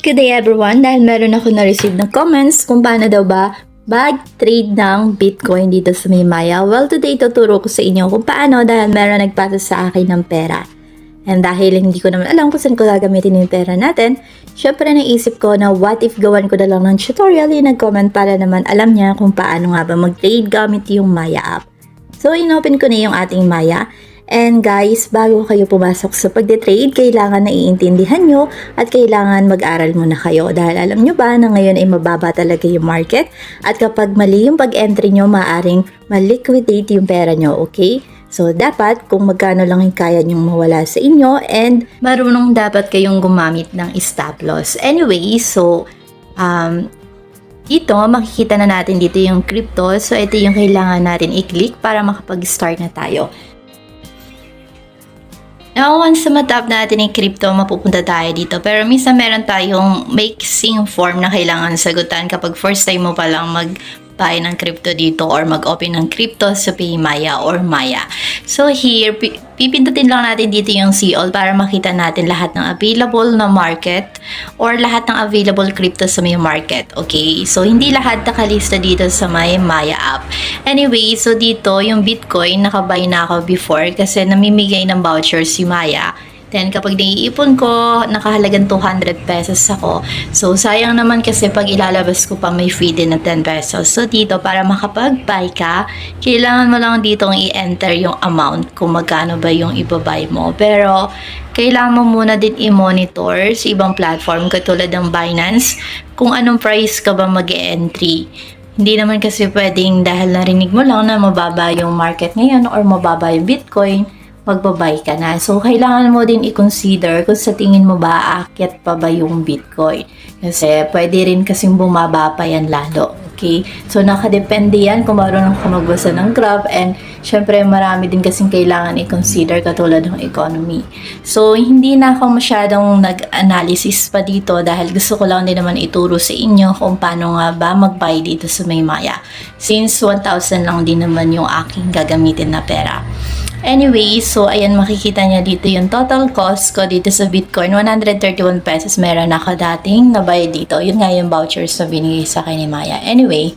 Good day everyone! Dahil meron ako na-receive ng comments kung paano daw ba mag-trade ng Bitcoin dito sa may Maya. Well, today tuturo ko sa inyo kung paano dahil meron nagpasa sa akin ng pera. And dahil hindi ko naman alam kung saan ko gagamitin yung pera natin, syempre naisip ko na what if gawan ko na lang ng tutorial yung nag-comment para naman alam niya kung paano nga ba mag-trade gamit yung Maya app. So, inopen ko na yung ating Maya. And guys, bago kayo pumasok sa pagde-trade, kailangan na iintindihan nyo at kailangan mag-aral muna kayo. Dahil alam nyo ba na ngayon ay mababa talaga yung market at kapag mali yung pag-entry nyo, maaring maliquidate yung pera nyo, okay? So, dapat kung magkano lang yung kaya nyong mawala sa inyo and marunong dapat kayong gumamit ng stop loss. Anyway, so, um, dito, makikita na natin dito yung crypto. So, ito yung kailangan natin i-click para makapag-start na tayo. Now, once na matap natin yung crypto, mapupunta tayo dito. Pero minsan meron tayong mixing form na kailangan sagutan kapag first time mo palang mag buy ng crypto dito or mag-open ng crypto sa Paymaya or Maya. So here, pi- pipindutin lang natin dito yung see all para makita natin lahat ng available na market or lahat ng available crypto sa may market. Okay? So hindi lahat nakalista dito sa may Maya app. Anyway, so dito yung Bitcoin, nakabay na ako before kasi namimigay ng vouchers si Maya. Then, kapag naiipon ko, nakahalagang 200 pesos ako. So, sayang naman kasi pag ilalabas ko pa may free din na 10 pesos. So, dito, para makapag-buy ka, kailangan mo lang dito i-enter yung amount kung magkano ba yung ibabuy mo. Pero, kailangan mo muna din i-monitor sa ibang platform katulad ng Binance kung anong price ka ba mag entry Hindi naman kasi pwedeng dahil narinig mo lang na mababa yung market ngayon or mababa yung Bitcoin, magbabay ka na. So, kailangan mo din i-consider kung sa tingin mo ba aakyat pa ba yung Bitcoin. Kasi pwede rin kasing bumaba pa yan lalo. Okay? So, nakadepende yan kung marunong ka magbasa ng graph and syempre marami din kasing kailangan i-consider katulad ng economy. So, hindi na ako masyadong nag-analysis pa dito dahil gusto ko lang din naman ituro sa inyo kung paano nga ba mag-buy dito sa Maymaya. Since 1,000 lang din naman yung aking gagamitin na pera. Anyway, so ayan makikita niya dito yung total cost ko dito sa Bitcoin. 131 pesos meron ako dating nabayad dito. Yun nga yung vouchers na binigay sa akin ni Maya. Anyway,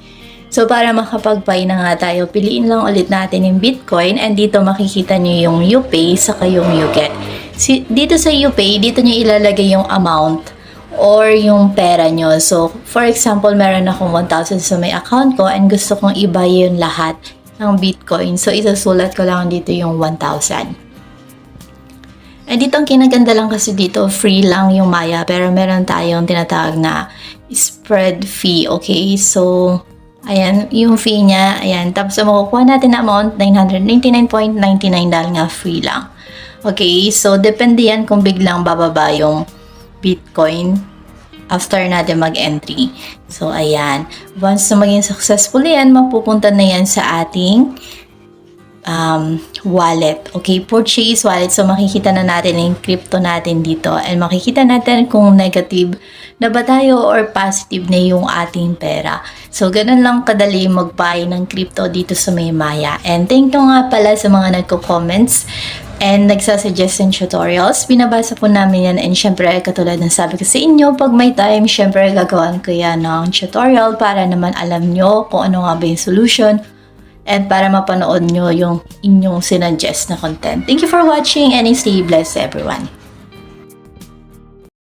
so para makapag-buy na nga tayo, piliin lang ulit natin yung Bitcoin and dito makikita niyo yung UPay saka yung UGET. Si, dito sa UPay, dito niyo ilalagay yung amount or yung pera nyo. So, for example, meron akong 1,000 sa may account ko and gusto kong i-buy yun lahat ng Bitcoin. So, isasulat ko lang dito yung 1,000. And dito ang kinaganda lang kasi dito, free lang yung Maya. Pero meron tayong tinatawag na spread fee. Okay? So, ayan, yung fee niya, ayan. Tapos, makukuha natin na amount, 999.99 dahil nga free lang. Okay? So, depende yan kung biglang bababa yung Bitcoin after natin mag-entry. So, ayan. Once na maging successful yan, mapupunta na yan sa ating um, wallet. Okay, purchase wallet. So, makikita na natin yung crypto natin dito. And makikita natin kung negative na ba tayo or positive na yung ating pera. So, ganun lang kadali mag-buy ng crypto dito sa may Maya. And thank you nga pala sa mga nagko-comments and nagsasuggest ng tutorials. Binabasa po namin yan and syempre katulad ng sabi ko sa inyo, pag may time, syempre gagawin ko yan ng tutorial para naman alam nyo kung ano nga ba yung solution and para mapanood nyo yung inyong sinuggest na content. Thank you for watching and stay blessed everyone.